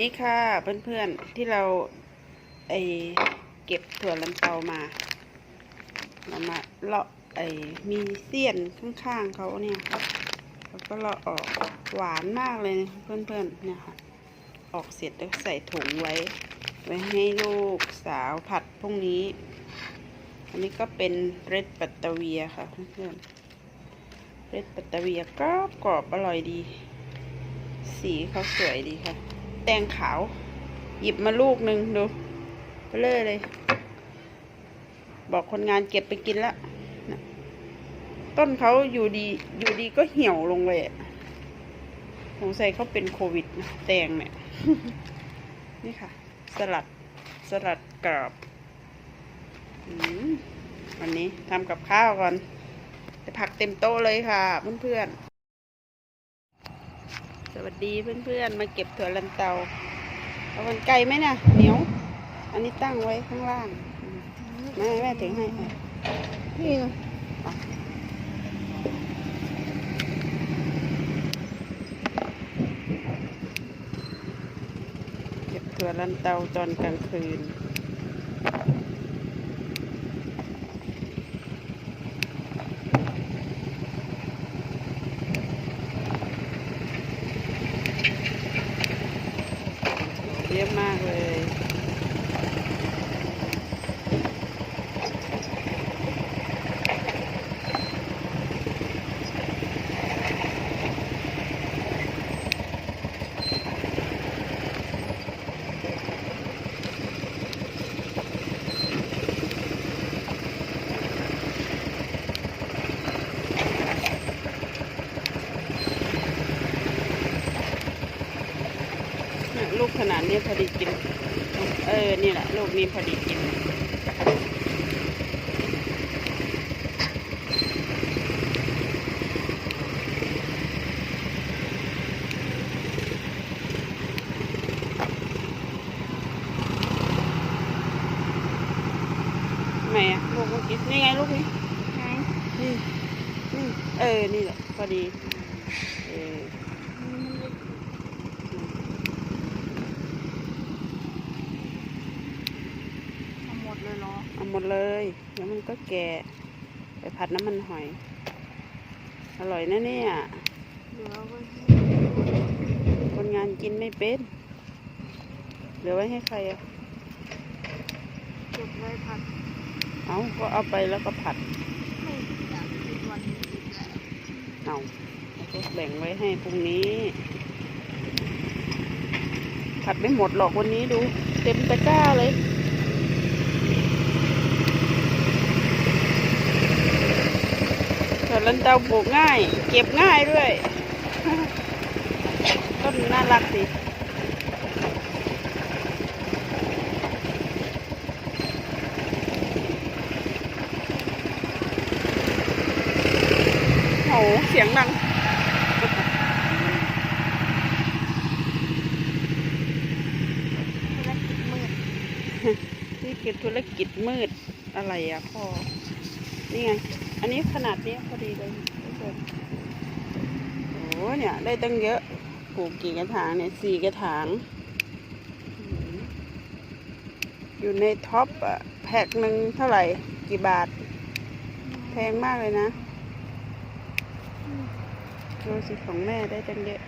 นี่ค่ะเพื่อนๆที่เราไอเก็บถั่วลันเตามาเรามาเลาะไอมีเสี้ยนข้างๆเขาเนี่ยแล้วก็เลาะออกหวานมากเลยนะเพื่อนๆเนี่ยค่ะ ออกเสร็จแล้วใส่ถุงไว้ ไว้ให้ลูกสาวผัดพรุ่งนี้ อันนี้ก็เป็นเรดปัตตเวียค่ะเพื่อนๆเรดปัตตเวียกรอบกรอบอร่อยดี สีเขาสวยดีค่ะ แตงขาว หยิบมาลูกหนึ่งดูไปเลยเลย บอกคนงานเก็บไปกินแล้วนะต้นเขาอยู่ดีอยู่ดีก็เหี่ยวลงเลยอะสงสัยเขาเป็นโควิดนะแตงเนี่ย นี่ค่ะ สลัดสลัดกรอบอวันนี้ทำกับข้าวก่อน จะผักเต็มโต๊ะเลยค่ะเพื่อนๆ วัสดีเพื่อนๆ มาเก็บถั่วลันเตาเอามันไกลไหมนะเหนียว อันนี้ตั้งไว้ข้างล่างแม่แม่ถึงให้นี่เก็บถั่วลันเตาตอนกลางคืน เยอะมากเลย เนี่ย ลูกขนาดนี้พอดีกิน เออ นี่แหละ ลูกนี้พอดีกิน ไหนอะลูกเมื่อกี้นี่ไงลูกนี้ไหนนี่ นี่ เออ นี่แหละ พอดี เออ ทำหมด เลยเหรอเอาหมดเลยแล้วมันก็แก่ไปผัดน้ำมันหอย อร่อยนะเนี่ยเหลือไว้คนงานกินไม่เป็นเหลือไว้ให้ใครอะเก็บไว้ผัดเอาก็เอาไปแล้วก็ผัดไม่อยากกินวันนี้อีกแล้วเอาแล้วก็แบ่งไว้ให้พรุ่งนี้ ผัดไม่หมดหรอกวันนี้ดู เต็มตะกร้าเลย วนลันเตาปลูกง่าย เก็บง่ายด้วย ต้นน่ารักสิโหเสียงดังธุรกิจมืดนี่คือธุรกิจมืดอะไรอะพ่อ นี่ไง อันนี้ขนาดนี้พอดีเลยทุกคนโอ้เนี่ย ได้ตั้งเยอะปลูกกี่กระถางเนี่ยสี่กระถาง อยู่ในท็อปอะแพ็คหนึ่งเท่าไหร่ กี่บาท แพงมากเลยนะดูสิของแม่ได้ตั้งเยอะ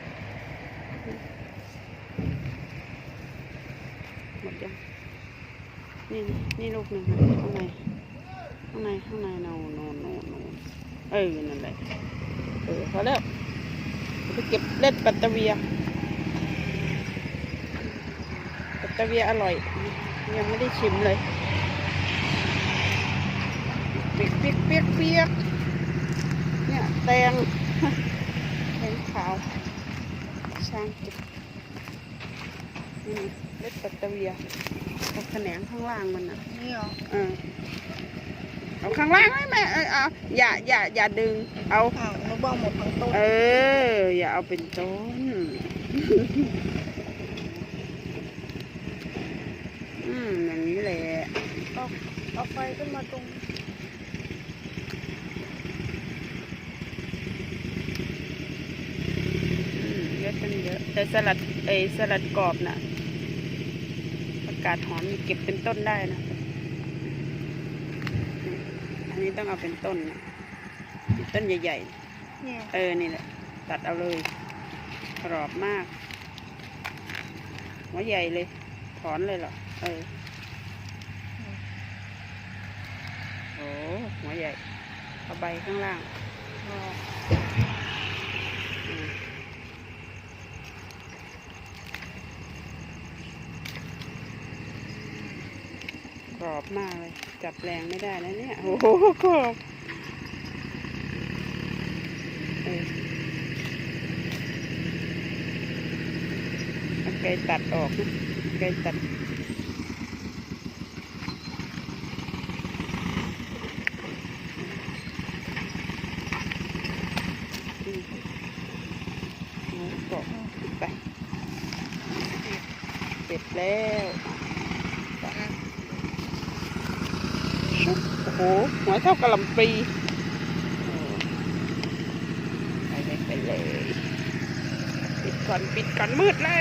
หมดยังนี่นี่ลูกหนึ่งค่ะข้างใน ข้างใน ข้างในโนโนโนโน เออ นั่นแหละ เออพอแล้วไปเก็บเล็ดปัตตะเวีย ปัตตะเวียอร่อย ยังไม่ได้ชิมเลย เปียกเปียกเปียกเปียกเนี่ยแตงแตงขาว ช่างเก็บนี่เล็ดปัตตะเวียเอาแขนงข้างล่างมันอะ นี่เหรอเออ เอาข้างล่างไหมแม่เออเอาอย่าอย่าอย่าดึง เอาอ้าวนึกว่าหมดทั้งต้นเออ อย่าเอาเป็นต้นอืมอย่างนี้แหละเอาเอาไฟขึ้นมาตรงอืมเยอะตั้งเยอะแต่สลัดไอยสลัดกรอบน่ะกาศหอมเก็บเป็นต้นได้นะนี่อั นนี้ต้องเอาเป็นต้นนะเป็นต้นใหญ่เนี่ยๆเออ นี่แหละ ตัดเอาเลย กรอบมาก หัวใหญ่เลย ถอนเลยเหรอ เออ โอ้หัวใหญ่เอาใบข้างล่างอ๋ออืมกรอบมากเลย จับแรงไม่ได้นะเนี่ย โอ้โหกรอบเออเอาไกตัดออกไกตัดอืมเอากรอบไปเสร็จแล้ว ชุบโอ้โหหัวเท่ากะลำปีไปเลยไปเลย ปิดก่อน ปิดก่อนมืดแล้ว